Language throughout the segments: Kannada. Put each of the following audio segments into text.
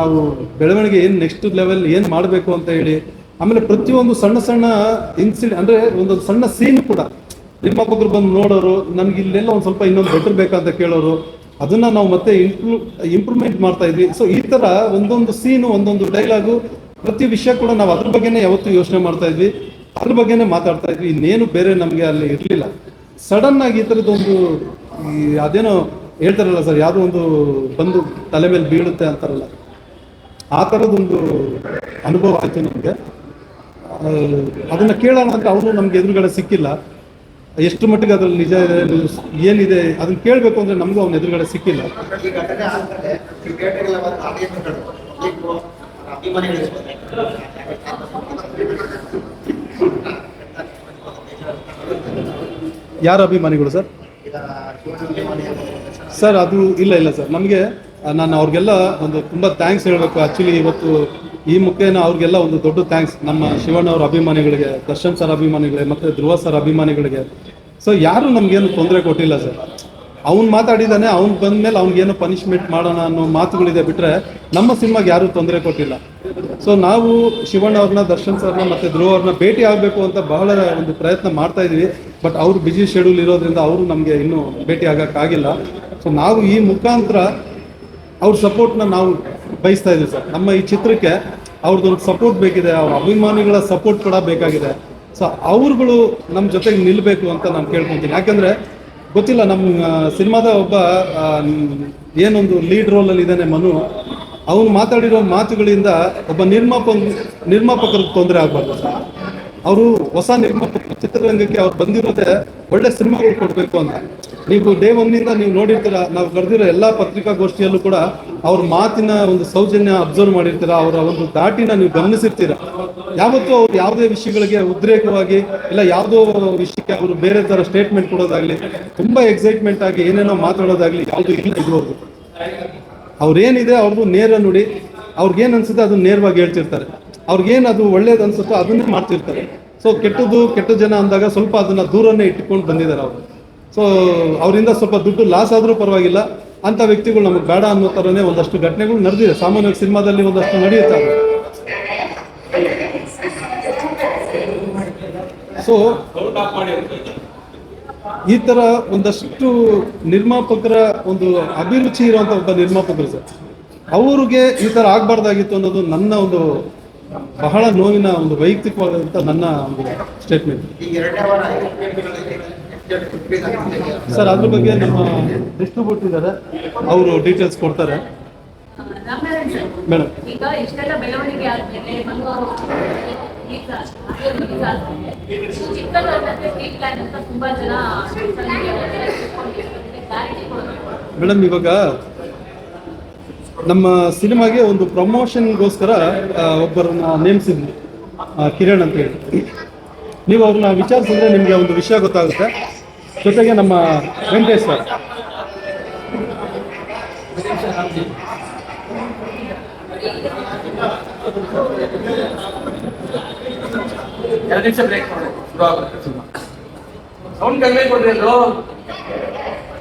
ನಾವು ಬೆಳವಣಿಗೆ ಏನು ನೆಕ್ಸ್ಟ್ ಲೆವೆಲ್ ಏನು ಮಾಡಬೇಕು ಅಂತ ಹೇಳಿ, ಆಮೇಲೆ ಪ್ರತಿಯೊಂದು ಸಣ್ಣ ಸಣ್ಣ ಇನ್ಸಿಡೆಂಟ್ ಅಂದರೆ ಒಂದೊಂದು ಸಣ್ಣ ಸೀನ್ ಕೂಡ. ನಿಮ್ಮ ಒಬ್ಬರು ಬಂದು ನೋಡೋರು ನಮ್ಗೆ ಇಲ್ಲೆಲ್ಲ ಒಂದು ಸ್ವಲ್ಪ ಇನ್ನೊಂದು ಬೆಟರ್ ಬೇಕಂತ ಕೇಳೋರು, ಅದನ್ನ ನಾವು ಮತ್ತೆ ಇಂಪ್ರೂ ಇಂಪ್ರೂವ್ಮೆಂಟ್ ಮಾಡ್ತಾ ಇದ್ವಿ. ಸೊ ಈ ತರ ಒಂದೊಂದು ಸೀನು ಒಂದೊಂದು ಡೈಲಾಗು ಪ್ರತಿ ವಿಷಯ ಕೂಡ ನಾವು ಅದ್ರ ಬಗ್ಗೆನೇ ಯಾವತ್ತೂ ಯೋಚನೆ ಮಾಡ್ತಾ ಇದ್ವಿ. ಅದ್ರ ಬಗ್ಗೆನೇ ಮಾತಾಡ್ತಾ ಇದ್ವಿ. ಇನ್ನೇನು ಬೇರೆ ನಮಗೆ ಅಲ್ಲಿ ಇರಲಿಲ್ಲ. ಸಡನ್ ಆಗಿ ಈ ಥರದ್ದೊಂದು ಅದೇನೋ ಹೇಳ್ತಾರಲ್ಲ ಸರ್ ಯಾವುದೋ ಒಂದು ಬಂದು ತಲೆ ಮೇಲೆ ಬೀಳುತ್ತೆ ಅಂತಾರಲ್ಲ. ಆ ಥರದೊಂದು ಅನುಭವ ಆಯಿತು ನಮಗೆ. ಅದನ್ನು ಕೇಳೋಣ ಅಂತ ಅವರು ನಮಗೆ ಎದುರುಗಡೆ ಸಿಕ್ಕಿಲ್ಲ. ಎಷ್ಟು ಮಟ್ಟಿಗೆ ಅದ್ರಲ್ಲಿ ನಿಜ ಏನಿದೆ, ಅದನ್ನ ಕೇಳಬೇಕು ಅಂದರೆ ನಮಗೂ ಅವನ ಎದುರುಗಡೆ ಸಿಕ್ಕಿಲ್ಲ. ಯಾರ ಅಭಿಮಾನಿಗಳು ಸರ್? ಸರ್, ಅದು ಇಲ್ಲ ಇಲ್ಲ ಸರ್. ನಮಗೆ ನಾನು ಅವ್ರಿಗೆಲ್ಲ ಒಂದು ತುಂಬ ಥ್ಯಾಂಕ್ಸ್ ಹೇಳಬೇಕು. ಆ್ಯಕ್ಚುಲಿ ಇವತ್ತು ಈ ಮುಖೇನ ಅವ್ರಿಗೆಲ್ಲ ಒಂದು ದೊಡ್ಡ ಥ್ಯಾಂಕ್ಸ್ ನಮ್ಮ ಶಿವಣ್ಣ ಅವ್ರ ಅಭಿಮಾನಿಗಳಿಗೆ, ದರ್ಶನ್ ಸರ್ ಅಭಿಮಾನಿಗಳಿಗೆ ಮತ್ತು ಧ್ರುವ ಸರ್ ಅಭಿಮಾನಿಗಳಿಗೆ. ಸೊ ಯಾರು ನಮಗೇನು ತೊಂದರೆ ಕೊಟ್ಟಿಲ್ಲ ಸರ್. ಅವ್ನು ಮಾತಾಡಿದ್ದಾನೆ, ಅವ್ನು ಬಂದ್ಮೇಲೆ ಅವ್ನಿಗೇನು ಪನಿಷ್ಮೆಂಟ್ ಮಾಡೋಣ ಅನ್ನೋ ಮಾತುಗಳಿದೆ ಬಿಟ್ಟರೆ ನಮ್ಮ ಸಿನಿಮಾಗೆ ಯಾರೂ ತೊಂದರೆ ಕೊಟ್ಟಿಲ್ಲ. ಸೊ ನಾವು ಶಿವಣ್ಣ ಅವ್ರನ್ನ, ದರ್ಶನ್ ಸರ್ನ ಮತ್ತು ಧ್ರುವ ಅವ್ರನ್ನ ಭೇಟಿ ಆಗಬೇಕು ಅಂತ ಬಹಳ ಒಂದು ಪ್ರಯತ್ನ ಮಾಡ್ತಾ ಇದ್ವಿ ಬಟ್ ಅವರು ಬಿಜಿ ಶೆಡ್ಯೂಲ್ ಇರೋದ್ರಿಂದ ಅವರು ನಮಗೆ ಇನ್ನೂ ಭೇಟಿ ಆಗೋಕ್ಕಾಗಿಲ್ಲ. ಸೊ ನಾವು ಈ ಮುಖಾಂತರ ಅವ್ರ ಸಪೋರ್ಟ್ನ ನಾವು ಬಯಸ್ತಾ ಇದ್ದೀವಿ ಸರ್. ನಮ್ಮ ಈ ಚಿತ್ರಕ್ಕೆ ಅವ್ರದ್ದೊಂದು ಸಪೋರ್ಟ್ ಬೇಕಿದೆ, ಅವ್ರ ಅಭಿಮಾನಿಗಳ ಸಪೋರ್ಟ್ ಕೂಡ ಬೇಕಾಗಿದೆ. ಸೊ ಅವ್ರುಗಳು ನಮ್ಮ ಜೊತೆಗೆ ನಿಲ್ಲಬೇಕು ಅಂತ ನಾನು ಕೇಳ್ಕೊತೀನಿ. ಯಾಕಂದ್ರೆ ಗೊತ್ತಿಲ್ಲ ನಮ್ಮ ಸಿನಿಮಾದ ಒಬ್ಬ ಏನೊಂದು ಲೀಡ್ ರೋಲಲ್ಲಿ ಇದ್ದಾನೆ ಮನು. ಅವನು ಮಾತಾಡಿರೋ ಮಾತುಗಳಿಂದ ಒಬ್ಬ ನಿರ್ಮಾಪ, ನಿರ್ಮಾಪಕರಿಗೆ ತೊಂದರೆ ಆಗಬಾರ್ದು ಅವರು ಹೊಸ ನಿರ್ಮಾಪಕ ಚಿತ್ರರಂಗಕ್ಕೆ ಅವ್ರು ಬಂದಿರೋದೇ ಒಳ್ಳೆ ಸಿನಿಮಾಗಳು ಕೊಡಬೇಕು ಅಂತ. ನೀವು ಡೇ ಒನ್ನಿಂದ ನೀವು ನೋಡಿರ್ತೀರ, ನಾವು ಕರೆದಿರೋ ಎಲ್ಲ ಪತ್ರಿಕಾಗೋಷ್ಠಿಯಲ್ಲೂ ಕೂಡ ಅವ್ರ ಮಾತಿನ ಒಂದು ಸೌಜನ್ಯ ಅಬ್ಸರ್ವ್ ಮಾಡಿರ್ತೀರ, ಅವರ ಒಂದು ದಾಟಿನ ನೀವು ಗಮನಿಸಿರ್ತೀರ? ಯಾವತ್ತೂ ಅವ್ರು ಯಾವುದೇ ವಿಷಯಗಳಿಗೆ ಉದ್ರೇಕವಾಗಿ ಇಲ್ಲ, ಯಾವುದೋ ವಿಷಯಕ್ಕೆ ಅವರು ಬೇರೆ ಥರ ಸ್ಟೇಟ್ಮೆಂಟ್ ಕೊಡೋದಾಗ್ಲಿ, ತುಂಬಾ ಎಕ್ಸೈಟ್ಮೆಂಟ್ ಆಗಿ ಏನೇನೋ ಮಾತಾಡೋದಾಗ್ಲಿ ಯಾವುದು ಇಲ್ಲ ಇದುವರೆಗೂ ಅವ್ರೇನಿದೆ ಅವ್ರದ್ದು ನೇರ ನುಡಿ, ಅವ್ರಿಗೇನು ಅನ್ಸುತ್ತೆ ಅದನ್ನ ನೇರವಾಗಿ ಹೇಳ್ತಿರ್ತಾರೆ. ಅವ್ರಿಗೇನು ಅದು ಒಳ್ಳೇದು ಅನ್ಸುತ್ತೋ ಅದನ್ನೇ ಮಾಡ್ತಿರ್ತಾರೆ. ಸೊ ಕೆಟ್ಟದ್ದು ಕೆಟ್ಟ ಜನ ಅಂದಾಗ ಸ್ವಲ್ಪ ಅದನ್ನ ದೂರನ್ನೇ ಇಟ್ಕೊಂಡು ಬಂದಿದ್ದಾರೆ ಅವರು. ಸೊ ಅವರಿಂದ ಸ್ವಲ್ಪ ದುಡ್ಡು ಲಾಸ್ ಆದರೂ ಪರವಾಗಿಲ್ಲ. ಅಂತ ವ್ಯಕ್ತಿಗಳು ನಮಗೆ ಬೇಡ ಅನ್ನೋ ಥರನೇ ಒಂದಷ್ಟು ಘಟನೆಗಳು ನಡೆದಿದೆ. ಸಾಮಾನ್ಯವಾಗಿ ಸಿನಿಮಾದಲ್ಲಿ ಒಂದಷ್ಟು ನಡೆಯುತ್ತೆ. ಸೊ ಈ ಥರ ಒಂದಷ್ಟು ನಿರ್ಮಾಪಕರ ಒಂದು ಅಭಿರುಚಿ ಇರುವಂಥ ಒಬ್ಬ ನಿರ್ಮಾಪಕರು ಸರ್. ಅವ್ರಿಗೆ ಈ ಥರ ಆಗಬಾರ್ದಾಗಿತ್ತು ಅನ್ನೋದು ನನ್ನ ಒಂದು ಬಹಳ ನೋವಿನ ಒಂದು ವೈಯಕ್ತಿಕವಾದಂಥ ನನ್ನ ಒಂದು ಸ್ಟೇಟ್ಮೆಂಟ್ ಸರ್ ಅದ್ರ ಬಗ್ಗೆ ನಮ್ಮ ಡಿಸ್ಟ್ರಿಬ್ಯೂಟ್ ಇದ್ದಾರೆ. ಅವರು ಡೀಟೇಲ್ಸ್ ಕೊಡ್ತಾರೆ. ಮೇಡಮ್. ಈಗ ಇಷ್ಟೆಲ್ಲ ಬೆಳವಣಿಗೆ ಆದ್ಮೇಲೆ ಮೇಡಮ್ ಇವಾಗ ನಮ್ಮ ಸಿನಿಮಾಗೆ ಒಂದು ಪ್ರಮೋಷನ್ಗೋಸ್ಕರ ಒಬ್ಬರನ್ನ ನೇಮಿಸಿದ್ವಿ. ಕಿರಣ್ ಅಂತ ಹೇಳಿ. ನೀವು ಅವ್ರನ್ನ ವಿಚಾರಿಸಿದ್ರೆ ನಿಮಗೆ ಒಂದು ವಿಷಯ ಗೊತ್ತಾಗುತ್ತೆ. ಜೊತೆಗೆ ನಮ್ಮ ವೆಂಕಟೇಶ್ ಸರ್ ಎರಡು ನಿಮಿಷ ಬ್ರೇಕ್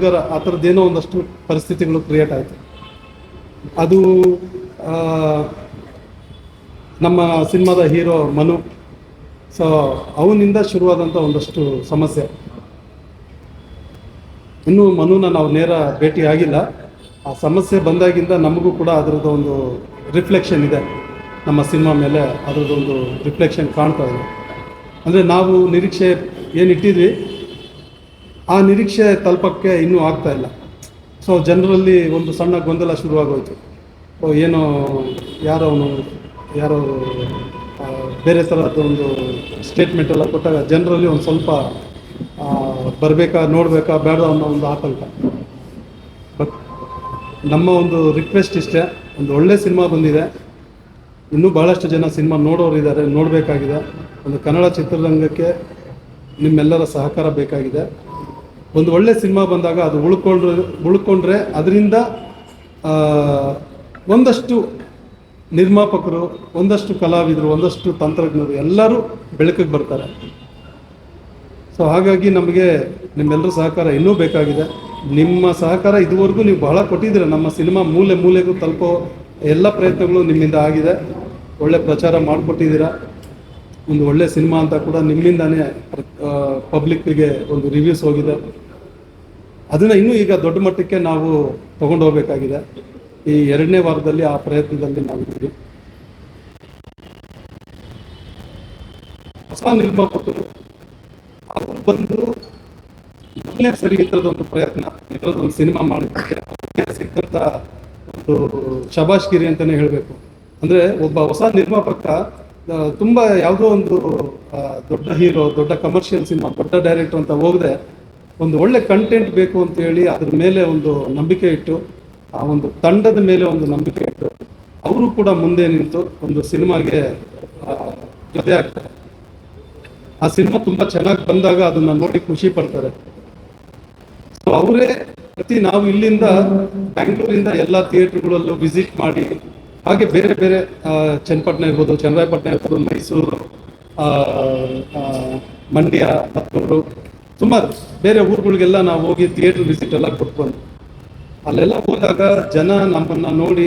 ಇದರ ಆ ಥರದ್ದೇನೋ ಒಂದಷ್ಟು ಪರಿಸ್ಥಿತಿಗಳು ಕ್ರಿಯೇಟ್ ಆಯಿತು. ಅದು ನಮ್ಮ ಸಿನಿಮಾದ ಹೀರೋ ಮನು. ಸೊ ಅವನಿಂದ ಶುರುವಾದಂಥ ಒಂದಷ್ಟು ಸಮಸ್ಯೆ. ಇನ್ನೂ ಮನುನ ನಾವು ನೇರ ಭೇಟಿ ಆಗಿಲ್ಲ. ಆ ಸಮಸ್ಯೆ ಬಂದಾಗಿಂದ ನಮಗೂ ಕೂಡ ಅದರದ್ದು ಒಂದು ರಿಫ್ಲೆಕ್ಷನ್ ಇದೆ. ನಮ್ಮ ಸಿನಿಮಾ ಮೇಲೆ ಅದರದ್ದೊಂದು ರಿಫ್ಲೆಕ್ಷನ್ ಕಾಣ್ತಾ ಇದೆ. ಅಂದರೆ ನಾವು ನಿರೀಕ್ಷೆ ಏನಿಟ್ಟಿದ್ವಿ ಆ ನಿರೀಕ್ಷೆ ತಲುಪಕ್ಕೆ ಇನ್ನೂ ಆಗ್ತಾ ಇಲ್ಲ. ಸೊ ಜನರಲ್ಲಿ ಒಂದು ಸಣ್ಣ ಗೊಂದಲ ಶುರುವಾಗೋಯ್ತು. ಸೊ ಏನೋ ಯಾರೋ ಅವನು, ಯಾರೋ ಬೇರೆ ಥರದ ಒಂದು ಸ್ಟೇಟ್ಮೆಂಟ್ ಎಲ್ಲ ಕೊಟ್ಟಾಗ ಜನರಲ್ಲಿ ಒಂದು ಸ್ವಲ್ಪ ಬರಬೇಕಾ, ನೋಡಬೇಕಾ ಬೇಡ ಅನ್ನೋ ಒಂದು ಆತಂಕ. ಬಟ್ ನಮ್ಮ ಒಂದು ರಿಕ್ವೆಸ್ಟ್ ಇಷ್ಟೇ, ಒಂದು ಒಳ್ಳೆ ಸಿನಿಮಾ ಬಂದಿದೆ. ಇನ್ನೂ ಭಾಳಷ್ಟು ಜನ ಸಿನಿಮಾ ನೋಡೋರು ಇದ್ದಾರೆ, ನೋಡಬೇಕಾಗಿದೆ. ಒಂದು ಕನ್ನಡ ಚಿತ್ರರಂಗಕ್ಕೆ ನಿಮ್ಮೆಲ್ಲರ ಸಹಕಾರ ಬೇಕಾಗಿದೆ. ಒಂದು ಒಳ್ಳೆ ಸಿನಿಮಾ ಬಂದಾಗ ಅದು ಉಳ್ಕೊಂಡ್ರೆ ಉಳ್ಕೊಂಡ್ರೆ ಅದರಿಂದ ಒಂದಷ್ಟು ನಿರ್ಮಾಪಕರು, ಒಂದಷ್ಟು ಕಲಾವಿದರು, ಒಂದಷ್ಟು ತಂತ್ರಜ್ಞರು ಎಲ್ಲರೂ ಬೆಳಕಿಗೆ ಬರ್ತಾರೆ. ಸೊ ಹಾಗಾಗಿ ನಮಗೆ ನಿಮ್ಮೆಲ್ಲರ ಸಹಕಾರ ಇನ್ನೂ ಬೇಕಾಗಿದೆ. ನಿಮ್ಮ ಸಹಕಾರ ಇದುವರೆಗೂ ನೀವು ಬಹಳ ಕೊಟ್ಟಿದ್ದೀರ. ನಮ್ಮ ಸಿನಿಮಾ ಮೂಲೆ ಮೂಲೆಗೂ ತಲುಪೋ ಎಲ್ಲ ಪ್ರಯತ್ನಗಳು ನಿಮ್ಮಿಂದ ಆಗಿದೆ. ಒಳ್ಳೆ ಪ್ರಚಾರ ಮಾಡಿಕೊಟ್ಟಿದ್ದೀರಾ. ಒಂದು ಒಳ್ಳೆ ಸಿನಿಮಾ ಅಂತ ಕೂಡ ನಿಮ್ಮಿಂದಾನೇ ಪಬ್ಲಿಕ್ಗೆ ಒಂದು ರಿವ್ಯೂಸ್ ಹೋಗಿದೆ. ಅದನ್ನು ಇನ್ನೂ ಈಗ ದೊಡ್ಡ ಮಟ್ಟಕ್ಕೆ ನಾವು ಹೋಗಬೇಕಾಗಿದೆ. ಈ ಎರಡನೇ ವಾರದಲ್ಲಿ ಆ ಪ್ರಯತ್ನದಲ್ಲಿ ನಾವಿದ್ದೀವಿ ಹೊಸ ನಿರ್ಮಾಪಕರು. ಬಂದು ಮೊದಲನೇ ಸರಿ ಈ ಥರದೊಂದು ಪ್ರಯತ್ನ ಈ ಒಂದು ಸಿನಿಮಾ ಅವ್ರಿಗೆ ಸಿಕ್ಕಂಥ ಒಂದು ಶಬಾಷ್ಗಿರಿ ಅಂತಲೇ ಹೇಳಬೇಕು. ಅಂದರೆ ಒಬ್ಬ ಹೊಸ ನಿರ್ಮಾಪಕ ತುಂಬ ಯಾವುದೋ ಒಂದು ದೊಡ್ಡ ಹೀರೋ, ದೊಡ್ಡ ಕಮರ್ಷಿಯಲ್ ಸಿನಿಮಾ, ದೊಡ್ಡ ಡೈರೆಕ್ಟರ್ ಅಂತ ಹೋಗದೆ, ಒಂದು ಒಳ್ಳೆ ಕಂಟೆಂಟ್ ಬೇಕು ಅಂತ ಹೇಳಿ ಅದ್ರ ಮೇಲೆ ಒಂದು ನಂಬಿಕೆ ಇಟ್ಟು, ಆ ಒಂದು ತಂಡದ ಮೇಲೆ ಒಂದು ನಂಬಿಕೆ ಇಟ್ಟು, ಅವರು ಕೂಡ ಮುಂದೆ ನಿಂತು ಒಂದು ಸಿನಿಮಾಗೆ ಜೊತೆ ಆಗ್ತಾರೆ. ಆ ಸಿನಿಮಾ ತುಂಬಾ ಚೆನ್ನಾಗಿ ಬಂದಾಗ ಅದನ್ನ ನೋಡಿ ಖುಷಿ ಪಡ್ತಾರೆ. ಅವರೇ ಪ್ರತಿ ನಾವು ಇಲ್ಲಿಂದ ಬ್ಯಾಂಗ್ಳೂರಿಂದ ಎಲ್ಲ ಥಿಯೇಟರ್ಗಳಲ್ಲೂ ವಿಸಿಟ್ ಮಾಡಿ, ಹಾಗೆ ಬೇರೆ ಬೇರೆ ಚನ್ನಪಟ್ಟಣ ಇರ್ಬೋದು, ಚನ್ನರಾಯಪಟ್ಟಣ ಇರ್ಬೋದು, ಮೈಸೂರು ಮಂಡ್ಯ ಮತ್ತೂರು ಸುಮಾರು ಬೇರೆ ಊರುಗಳಿಗೆಲ್ಲ ನಾವು ಹೋಗಿ ಥಿಯೇಟರ್ ವಿಸಿಟ್ ಎಲ್ಲ ಕೊಟ್ಕೊಂಡು, ಅಲ್ಲೆಲ್ಲ ಹೋದಾಗ ಜನ ನಮ್ಮನ್ನ ನೋಡಿ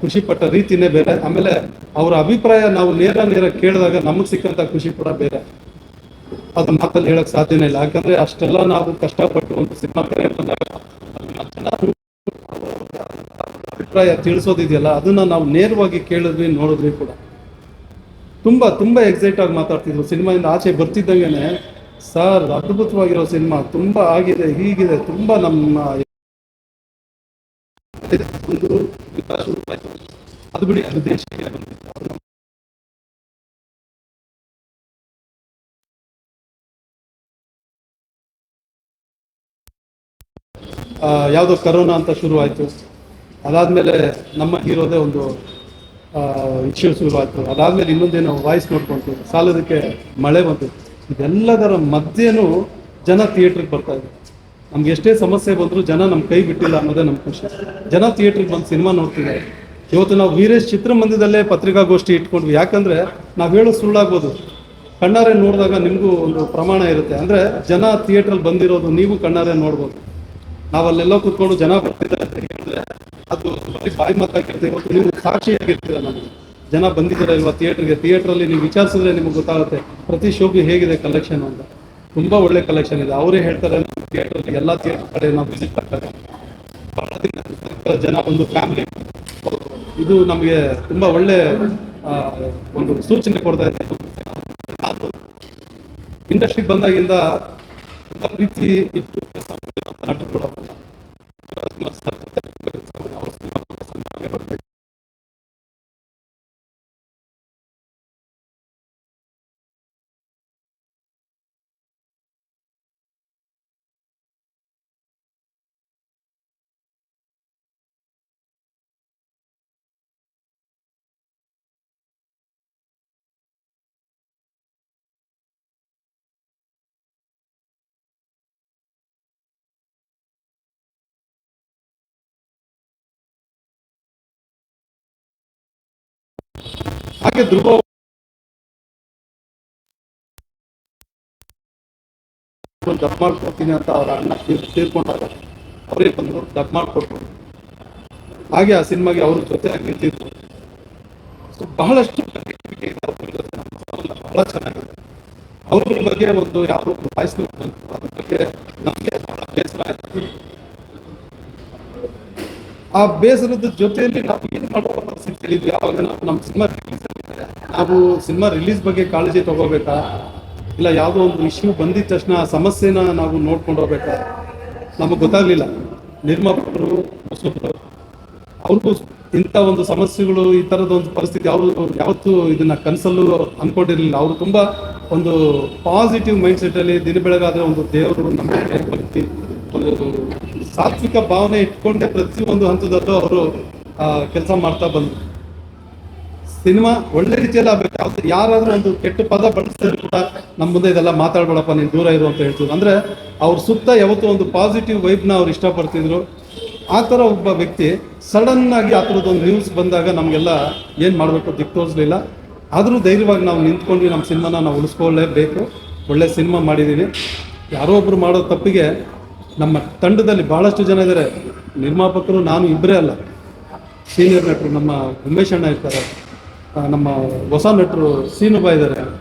ಖುಷಿ ಪಟ್ಟ ರೀತಿನೇ ಬೇರೆ. ಆಮೇಲೆ ಅವರ ಅಭಿಪ್ರಾಯ ನಾವು ನೇರ ನೇರ ಕೇಳಿದಾಗ ನಮಗೆ ಸಿಕ್ಕಂತ ಖುಷಿ ಕೂಡ ಬೇರೆ. ಅದು ಮಾತಲ್ಲಿ ಹೇಳಕ್ ಸಾಧ್ಯನೇ ಇಲ್ಲ. ಯಾಕಂದ್ರೆ ಅಷ್ಟೆಲ್ಲ ನಾವು ಕಷ್ಟಪಟ್ಟು ಒಂದು ಸಿನಿಮಾ ಬಂದಾಗ ಅದನ್ನ ಜನ ಅಭಿಪ್ರಾಯ ತಿಳಿಸೋದಿದೆಯಲ್ಲ, ಅದನ್ನ ನಾವು ನೇರವಾಗಿ ಕೇಳಿದ್ವಿ, ನೋಡಿದ್ವಿ ಕೂಡ. ತುಂಬಾ ತುಂಬಾ ಎಕ್ಸೈಟ್ ಆಗಿ ಮಾತಾಡ್ತಿದ್ರು. ಸಿನಿಮಾದಿಂದ ಆಚೆ ಬರ್ತಿದ್ದಂಗೆನೆ, ಸರ್, ಅದ್ಭುತವಾಗಿರೋ ಸಿನಿಮಾ, ತುಂಬಾ ಆಗಿದೆ, ಹೀಗಿದೆ, ತುಂಬಾ ನಮ್ಮ ಒಂದು ವಿಕಾಸ. ಅದು ಬಿಡಿ ಅದು ಯಾವುದೋ ಕರೋನಾ ಅಂತ ಶುರು ಆಯಿತು. ಅದಾದಮೇಲೆ ನಮ್ಮ ಹೀರೋದೇ ಒಂದು ಇಶ್ಯೂ ಶುರು ಆಯಿತು. ಅದಾದಮೇಲೆ ಇನ್ನೊಂದೇನೋ ವಾಯ್ಸ್ ನೋಡ್ಕೊಂತು ಸಾಲದಕ್ಕೆ ಮಳೆ ಬಂತು. ಇದೆಲ್ಲದರ ಮಧ್ಯೆನೂ ಜನ ಥಿಯೇಟ್ರಿಗೆ ಬರ್ತಾ ಇದ್ರು. ನಮ್ಗೆ ಎಷ್ಟೇ ಸಮಸ್ಯೆ ಬಂದರೂ ಜನ ನಮ್ಮ ಕೈ ಬಿಟ್ಟಿಲ್ಲ ಅನ್ನೋದೇ ನಮ್ಮ ಖುಷಿ. ಜನ ಥಿಯೇಟ್ರಿಗೆ ಬಂದು ಸಿನಿಮಾ ನೋಡ್ತಿದ್ದಾರೆ. ಇವತ್ತು ನಾವು ವೀರೇಶ್ ಚಿತ್ರಮಂದಿರದಲ್ಲೇ ಪತ್ರಿಕಾಗೋಷ್ಠಿ ಇಟ್ಕೊಂಡ್ವಿ. ಯಾಕಂದ್ರೆ ನಾವು ಹೇಳೋ ಸುಳ್ಳಾಗ್ಬೋದು. ಕಣ್ಣಾರೆ ನೋಡಿದಾಗ ನಿಮಗೂ ಒಂದು ಪ್ರಮಾಣ ಇರುತ್ತೆ. ಅಂದ್ರೆ ಜನ ಥಿಯೇಟ್ರಲ್ಲಿ ಬಂದಿರೋದು ನೀವು ಕಣ್ಣಾರೆ ನೋಡ್ಬೋದು. ನಾವಲ್ಲೆಲ್ಲ ಕೂತ್ಕೊಂಡು ಜನ ಬರ್ತಿದ್ದಾರೆ ಅದು ಬಾಯಿ ಮಾತಾಗಿರುತ್ತೆ ಇವತ್ತು ನೀವು ಸಾಕ್ಷಿಯಾಗಿರ್ತೀರ ನಮಗೆ. ಜನ ಬಂದಿದ್ದಾರೆ ಇಲ್ವಾ ಥಿಯೇಟರ್ಗೆ ಥಿಯೇಟ್ರಲ್ಲಿ ನೀವು ವಿಚಾರಿಸಿದ್ರೆ ನಿಮಗೆ ಗೊತ್ತಾಗುತ್ತೆ. ಪ್ರತಿ ಶೋಗೆ ಹೇಗಿದೆ ಕಲೆಕ್ಷನ್ ಅಂತ. ತುಂಬಾ ಒಳ್ಳೆ ಕಲೆಕ್ಷನ್ ಇದೆ. ಅವರೇ ಹೇಳ್ತಾರೆ ಥಿಯೇಟರ್ ಎಲ್ಲ ಥಿಯೇಟರ್ ಕಡೆ ನಾವು ವಿಸಿಟ್ ಆಗ್ತಾರೆ ಬಹಳ ದಿನ ಜನ ಒಂದು ಫ್ಯಾಮಿಲಿ ಇದು ನಮಗೆ ತುಂಬಾ ಒಳ್ಳೆ ಒಂದು ಸೂಚನೆ ಕೊಡ್ತಾ ಇದೆ. ಇಂಡಸ್ಟ್ರಿಗೆ ಬಂದಾಗಿಂದ ತುಂಬಾ ಪ್ರೀತಿ ಇಟ್ಟು ಕೆಲಸ ಹಾಗೆ ಧ್ರುವ ಡಬ್ ಮಾಡ್ಕೊಡ್ತೀನಿ ಅಂತ ಅವರ ಅಣ್ಣ ತೀರ್- ತೀರ್ಕೊಂಡಾಗ ಅವರೇ ಬಂದು ಡಬ್ ಮಾಡಿಕೊಟ್ರು. ಹಾಗೆ ಆ ಸಿನಿಮಾಗೆ ಅವ್ರ ಜೊತೆ ನಿಂತಿದ್ರು ಸೊ ಬಹಳಷ್ಟು ಬಹಳ ಚೆನ್ನಾಗಿದೆ. ಅವ್ರ ಬಗ್ಗೆ ಒಂದು ಯಾರು ವಾಯ್ಸ್ ಅದ್ರ ಬಗ್ಗೆ ನಮಗೆ ಬಹಳ ಬೇಸರ ಆಯ್ತು. ಆ ಬೇಸರದ ಜೊತೆಯಲ್ಲಿ ನಾವು ಏನು ಮಾಡೋ ಅಂತ ಇದ್ವಿ. ಯಾವಾಗ ನಾವು ನಮ್ಮ ಸಿನಿಮಾ ರಿಲೀಸ್ ನಾವು ಸಿನಿಮಾ ರಿಲೀಸ್ ಬಗ್ಗೆ ಕಾಳಜಿ ತಗೋಬೇಕಾ? ಇಲ್ಲ ಯಾವುದೋ ಒಂದು ಇಶ್ಯೂ ಬಂದಿದ ತಕ್ಷಣ ಆ ಸಮಸ್ಯೆನ ನಾವು ನೋಡ್ಕೊಂಡು ಹೋಗ್ಬೇಕಾ? ನಮಗೆ ಗೊತ್ತಾಗ್ಲಿಲ್ಲ. ನಿರ್ಮಾಪಕರು, ಅವ್ರಿಗೂ ಇಂಥ ಒಂದು ಸಮಸ್ಯೆಗಳು, ಈ ಥರದ ಒಂದು ಪರಿಸ್ಥಿತಿ ಅವರು ಯಾವತ್ತೂ ಇದನ್ನ ಕನಸಲ್ಲೂ ಅಂದ್ಕೊಂಡಿರಲಿಲ್ಲ. ಅವರು ತುಂಬಾ ಒಂದು ಪಾಸಿಟಿವ್ ಮೈಂಡ್ ಸೆಟ್ ಅಲ್ಲಿ ದಿನ ಬೆಳಗಾದರೆ ಒಂದು ದೇವರು ನಮ್ಮ ಒಂದು ಸಾತ್ವಿಕ ಭಾವನೆ ಇಟ್ಕೊಂಡೆ ಪ್ರತಿಯೊಂದು ಹಂತದಲ್ಲೂ ಅವರು ಕೆಲಸ ಮಾಡ್ತಾ ಬಂದ್ರು. ಸಿನಿಮಾ ಒಳ್ಳೆ ರೀತಿಯಲ್ಲಿ ಆಗ್ಬೇಕು. ಯಾವ್ದು ಯಾರಾದ್ರೂ ಒಂದು ಕೆಟ್ಟ ಪದ ಬಳಸಿದ್ರು ಕೂಡ ನಮ್ಮ ಮುಂದೆ ಇದೆಲ್ಲ ಮಾತಾಡ್ಬೇಡಪ್ಪ, ನೀನು ದೂರ ಇರು ಅಂತ ಹೇಳ್ತಿದ್ರು. ಅಂದ್ರೆ ಅವ್ರ ಸುತ್ತ ಯಾವತ್ತೂ ಒಂದು ಪಾಸಿಟಿವ್ ವೈಬ್ನ ಅವ್ರು ಇಷ್ಟಪಡ್ತಿದ್ರು ಆ ಥರ ಒಬ್ಬ ವ್ಯಕ್ತಿ ಸಡನ್ ಆಗಿ ಆ ಥರದ್ದು ಒಂದು ನ್ಯೂಸ್ ಬಂದಾಗ ನಮಗೆಲ್ಲ ಏನು ಮಾಡಬೇಕು ದಿಕ್ಕು ತೋರಿಸ್ಲಿಲ್ಲ ಆದರೂ ಧೈರ್ಯವಾಗಿ ನಾವು ನಿಂತ್ಕೊಂಡು ನಮ್ಮ ಸಿನಿಮಾನ ನಾವು ಉಳಿಸ್ಕೊಳ್ಳೇಬೇಕು. ಒಳ್ಳೆ ಸಿನಿಮಾ ಮಾಡಿದ್ದೀವಿ ಯಾರೋ ಒಬ್ರು ಮಾಡೋ ತಪ್ಪಿಗೆ ನಮ್ಮ ತಂಡದಲ್ಲಿ ಬಹಳಷ್ಟು ಜನ ಇದ್ದಾರೆ ನಿರ್ಮಾಪಕರು, ನಾನು ಇಬ್ಬರೇ ಅಲ್ಲ. ಸೀನಿಯರ್ ನಟರು, ನಮ್ಮ ಉಮೇಶ್ ಅಣ್ಣ ಇರ್ತಾರೆ. ನಮ್ಮ ಹೊಸ ನಟರು ಸೀನುಬಾ ಇದ್ದಾರೆ